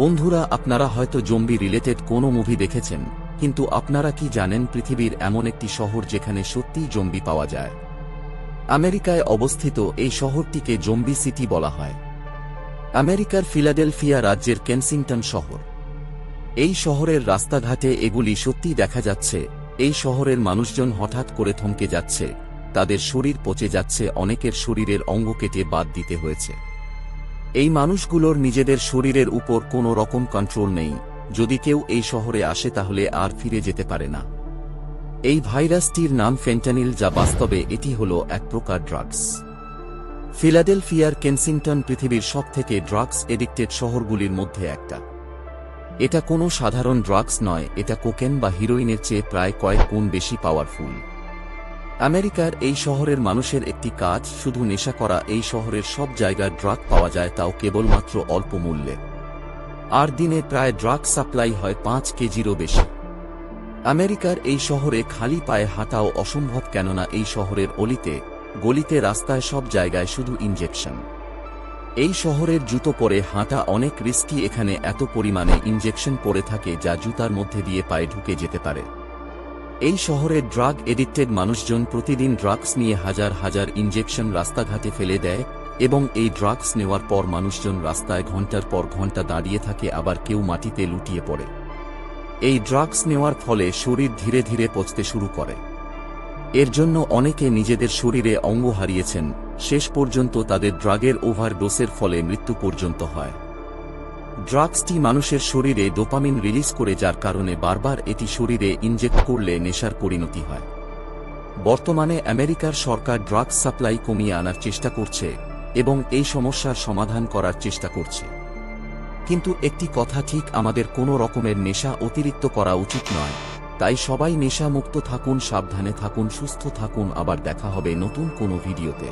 বন্ধুরা, আপনারা হয়তো জম্বি রিলেটেড কোনো মুভি দেখেছেন, কিন্তু আপনারা কি জানেন পৃথিবীর এমন একটি শহর যেখানে সত্যিই জম্বি পাওয়া যায়? আমেরিকায় অবস্থিত এই শহরটিকে জম্বি সিটি বলা হয়। আমেরিকার ফিলাডেলফিয়া রাজ্যের কেনসিংটন শহর। এই শহরের রাস্তাঘাটে এগুলি সত্যি দেখা যাচ্ছে, এই শহরের মানুষজন হঠাৎ করে থমকে যাচ্ছে, তাদের শরীর পচে যাচ্ছে, অনেকের শরীরের অঙ্গ কেটে বাদ দিতে হয়েছে। এই মানুষগুলোর নিজেদের শরীরের উপর কোনো রকম কন্ট্রোল নেই। যদি কেউ এই শহরে আসে তাহলে আর ফিরে যেতে পারে না। এই ভাইরাসটির নাম ফেন্টানিল যা বাস্তবে এটি হল এক প্রকার ড্রাগস ফিলাডেলফিয়ার কেনসিংটন পৃথিবীর সবথেকে ড্রাগস এডিক্টেড শহরগুলির মধ্যে একটা। এটা কোনো সাধারণ ড্রাগস নয়, এটা কোকেন বা হিরোইনের চেয়ে প্রায় কয়েক গুণ বেশি পাওয়ারফুল আমেরিকার এই শহরের মানুষের একটি কাজ, শুধু নেশা করা এই শহরের সব জায়গায় ড্রাগ পাওয়া যায়, তাও কেবলমাত্র অল্প মূল্যে। আর দিনে প্রায় ড্রাগ সাপ্লাই হয় পাঁচ কেজিরও বেশি। আমেরিকার এই শহরে খালি পায়ে হাঁটাও অসম্ভব কেননা এই শহরের অলিতে, গলিতে রাস্তায় সব জায়গায় শুধু ইনজেকশন। এই শহরের জুতো পরে হাঁটা অনেক রিস্কি এখানে এত পরিমাণে ইনজেকশন পরে থাকে যা জুতার মধ্যে দিয়ে পায়ে ঢুকে যেতে পারে। এই শহরের ড্রাগ এডিক্টেড মানুষজন প্রতিদিন ড্রাগস নিয়ে হাজার হাজার ইনজেকশন রাস্তাঘাটে ফেলে দেয় এবং এই ড্রাগস নেওয়ার পর মানুষজন রাস্তায় ঘণ্টার পর ঘণ্টা দাঁড়িয়ে থাকে আবার কেউ মাটিতে লুটিয়ে পড়ে। এই ড্রাগস নেওয়ার ফলে শরীর ধীরে ধীরে পচতে শুরু করে। এর জন্য অনেকে নিজেদের শরীরে অঙ্গ হারিয়েছেন, শেষ পর্যন্ত তাদের ড্রাগের ওভারডোসের ফলে মৃত্যু পর্যন্ত হয়। ড্রাগসটি মানুষের শরীরে ডোপামিন রিলিজ করে যার কারণে বারবার এটি শরীরে ইনজেক্ট করলে নেশার পরিণতি হয়। বর্তমানে আমেরিকার সরকার ড্রাগস সাপ্লাই কমিয়ে আনার চেষ্টা করছে এবং এই সমস্যার সমাধান করার চেষ্টা করছে। কিন্তু একটি কথা ঠিক আমাদের কোনো রকমের নেশা অতিরিক্ত করা উচিত নয়, তাই সবাই নেশা মুক্ত থাকুন, সাবধানে থাকুন, সুস্থ থাকুন, আবার দেখা হবে নতুন কোনো ভিডিওতে।